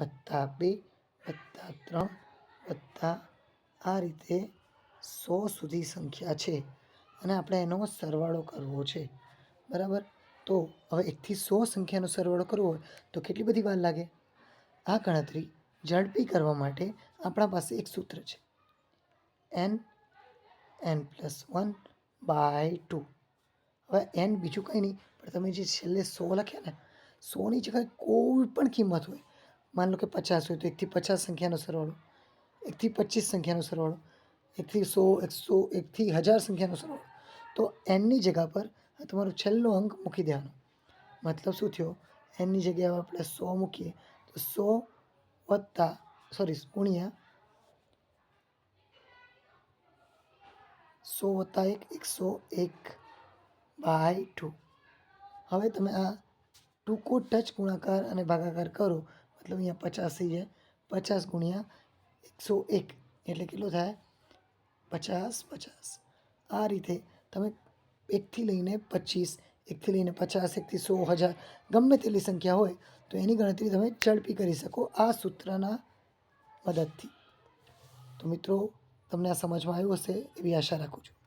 વત્તા બે, વત્તા ત્રણ, વત્તા આ રીતે સો સુધી સંખ્યા છે. અને આપણે એનો સરવાળો કરવો છે. બરાબર? તો હવે એકથી સો સંખ્યાનો સરવાળો કરવો હોય તો કેટલી બધી વાર લાગે? આ ગણતરી ઝડપી કરવા માટે આપણા પાસે એક સૂત્ર છે. N N plus one by two હવે એન બીજું કંઈ નહીં, પણ તમે જે છેલ્લે સો લખ્યા ને, સોની જગ્યાએ કોઈ પણ કિંમત હોય માન લો કે પચાસ હોય તો એકથી પચાસ સંખ્યાનો સરવાળો. એકથી પચીસ સંખ્યાનો સરવાળો. એકથી સો, એકસો, એકથી હજાર સંખ્યાનો સરવાળો. તો એનની જગ્યા પર તમારો છેલ્લો અંક મૂકી દેવાનો. મતલબ શું થયો? એનની જગ્યાએ આપણે સો મૂકીએ તો સો વત્તા સોરી ગુણ્યા સો વત્તા એક, એકસો એક બાય ટુ હવે તમે આ ટૂંકો ટચ ગુણાકાર અને ભાગાકાર કરો મતલબ અહીંયા પચાસ થઈ જાય પચાસ ગુણ્યા એકસો એક એટલે કેટલો થાય પચાસ પચાસ આ રીતે તમે એકથી લઈને પચીસ એકથી લઈને પચાસ એકથી સો હજાર ગમે તેટલી સંખ્યા હોય તો એની ગણતરી તમે ઝડપી કરી શકો આ સૂત્રના મદદથી તો મિત્રો તમને આ સમજમાં આવ્યું હશે એવી આશા રાખું છું